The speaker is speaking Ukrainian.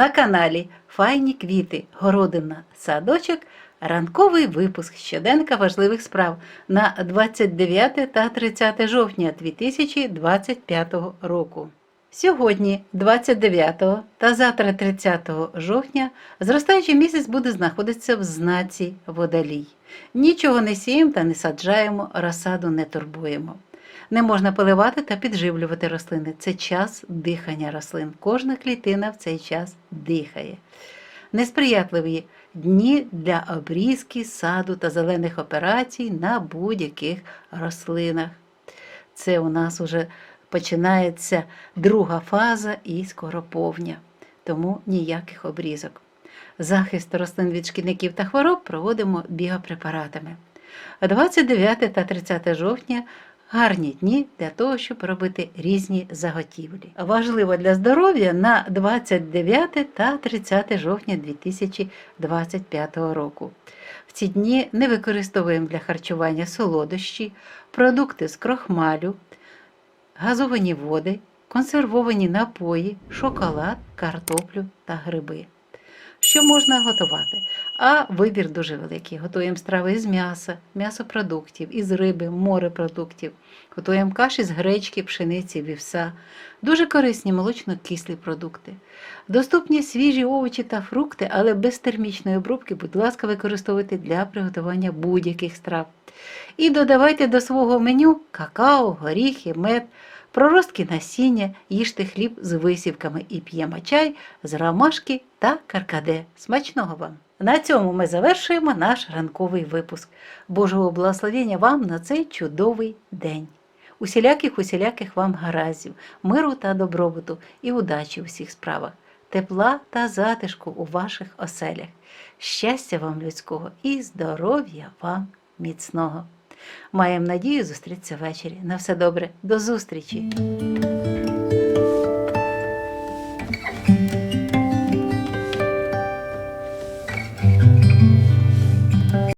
На каналі Файні квіти, городина, садочок, ранковий випуск щоденка важливих справ на 29 та 30 жовтня 2025 року. Сьогодні, 29 та завтра 30 жовтня, зростаючий місяць буде знаходитися в знаці водолій. Нічого не сіємо та не саджаємо, розсаду не турбуємо. Не можна поливати та підживлювати рослини. Це час дихання рослин. Кожна клітина в цей час дихає. Несприятливі дні для обрізки, саду та зелених операцій на будь-яких рослинах. Це у нас уже починається друга фаза і скоро повня, тому ніяких обрізок. Захист рослин від шкідників та хвороб проводимо біопрепаратами. 29 та 30 жовтня гарні дні для того, щоб робити різні заготівлі. Важливо для здоров'я на 29 та 30 жовтня 2025 року. В ці дні не використовуємо для харчування солодощі, продукти з крохмалю, газовані води, консервовані напої, шоколад, картоплю та гриби. Що можна готувати? А вибір дуже великий. Готуємо страви з м'яса, м'ясопродуктів, із риби, морепродуктів. Готуємо каші з гречки, пшениці, вівса. Дуже корисні молочно-кислі продукти. Доступні свіжі овочі та фрукти, але без термічної обробки, будь ласка, використовуйте для приготування будь-яких страв. І додавайте до свого меню какао, горіхи, мед, проростки насіння, їжте хліб з висівками і п'ємо чай з ромашки та каркаде. Смачного вам! На цьому ми завершуємо наш ранковий випуск. Божого благословення вам на цей чудовий день. Усіляких усіляких вам гараздів, миру та добробуту і удачі у всіх справах, тепла та затишку у ваших оселях, щастя вам людського і здоров'я вам міцного. Маємо надію зустрітися ввечері. На все добре, до зустрічі!